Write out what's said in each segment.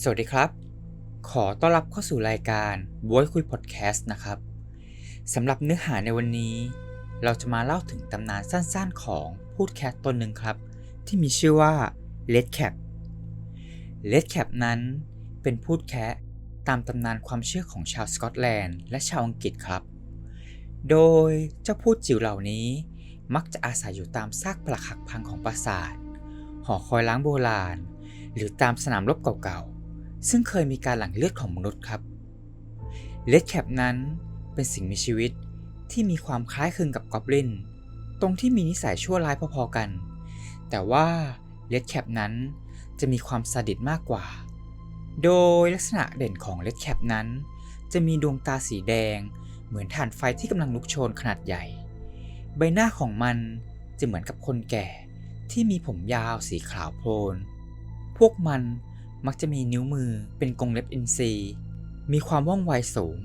สวัสดีครับ ขอต้อนรับเข้าสู่รายการบวยคุยพอดแคสต์นะครับสำหรับเนื้อหาในวันนี้ เราจะมาเล่าถึงตำนานสั้นๆของพูดแคทตนหนึ่งครับ ที่มีชื่อว่า Red Cap Red Cap นั้นเป็นพูดแคะตามตำนานความเชื่อของชาวสกอตแลนด์และชาวอังกฤษครับ โดยเจ้าพูดจิ๋วเหล่านี้มักจะอาศัยอยู่ตามซากปรักหักพังของปราสาท หอคอยล้างโบราณ หรือตามสนามรบเก่าๆ ซึ่งเคยมีการหลั่งเลือดของมนุษย์ครับเลดแคปนั้นเป็นสิ่งมีชีวิตที่มีความคล้ายคลึงกับกอบลิน ตรงที่มีนิสัยชั่วร้ายพอๆกัน แต่ว่าเลดแคปนั้นจะมีความซาดิสมากกว่า โดยลักษณะเด่นของเลดแคปนั้น จะมีดวงตาสีแดง เหมือนถ่านไฟที่กำลังลุกโชนขนาดใหญ่ ใบหน้าของมันจะเหมือนกับคนแก่ที่มีผมยาวสีขาวโพลน พวกมัน มักจะมีนิ้วมือเป็นกรงเล็บอินทรีย์ มีความว่องไวสูง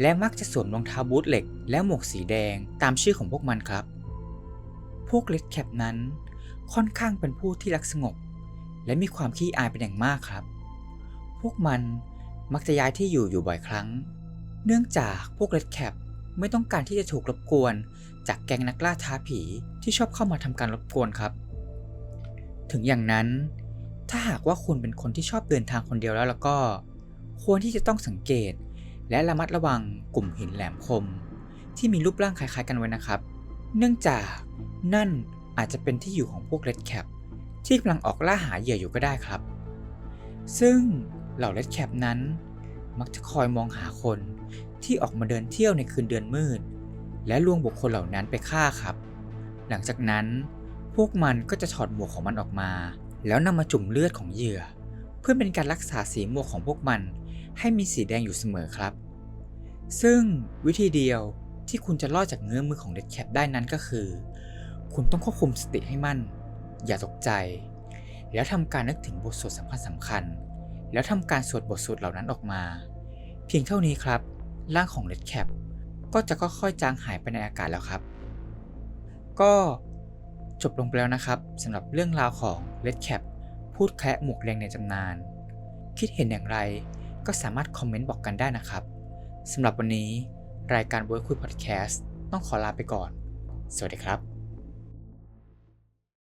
และมักจะสวมรองเท้าบูทเหล็ก และหมวกสีแดงตามชื่อของพวกมันครับ พวกเล็ดแคปนั้น ค่อนข้างเป็นผู้ที่รักสงบ และมีความขี้อายเป็นอย่างมากครับ พวกมันมักจะย้ายที่อยู่อยู่บ่อยครั้ง เนื่องจากพวกเล็ดแคปไม่ต้องการที่จะถูกรบกวน จากแก๊งนักล่าท้าผีที่ชอบเข้ามาทำการรบกวนครับ ถึงอย่างนั้น ถ้าหากว่าคุณเป็นคนที่ชอบเดินทางคนเดียวแล้วแล้วก็ ควรที่จะต้องสังเกต และระมัดระวังกลุ่มหินแหลมคม ที่มีรูปร่างคล้ายๆกันไว้นะครับ เนื่องจากนั่นอาจจะเป็นที่อยู่ของพวกเลดแคปที่กำลังออกล่าหาเหยื่ออยู่ก็ได้ครับ ซึ่งเหล่าเลดแคปนั้น มักจะคอยมองหาคนที่ออกมาเดินเที่ยวในคืนเดือนมืด และลวงบุคคลเหล่านั้นไปฆ่าครับ หลังจากนั้นพวกมันก็จะถอดหมวกของมันออกมา แล้วนำมาจุ่มเลือดของเหยื่อ เพื่อเป็นการรักษาสีหมวกของพวกมัน ให้มีสีแดงอยู่เสมอครับ ซึ่งวิธีเดียวที่คุณจะรอดจากเงื้อมือของเด็ดแคปได้นั้นก็คือ คุณต้องควบคุมสติให้มั่น อย่าตกใจ แล้วทำการนึกถึงบทสวดสำคัญสำคัญ แล้วทำการสวดบทสวดเหล่านั้นออกมา เพียงเท่านี้ครับร่างของเ e ดแคปก็จะค่อยๆจางหายไปในอากาศแล้วครับ ก็ จบลงไปแล้วนะครับสำหรับเรื่องราวของ Red Cap พูดแคะหมวกแดงในตำนาน คิดเห็นอย่างไรก็สามารถคอมเมนต์บอกกันได้นะครับสำหรับวันนี้รายการ Work คุยพอดแคสต์ต้องขอลาไปก่อน สวัสดีครับ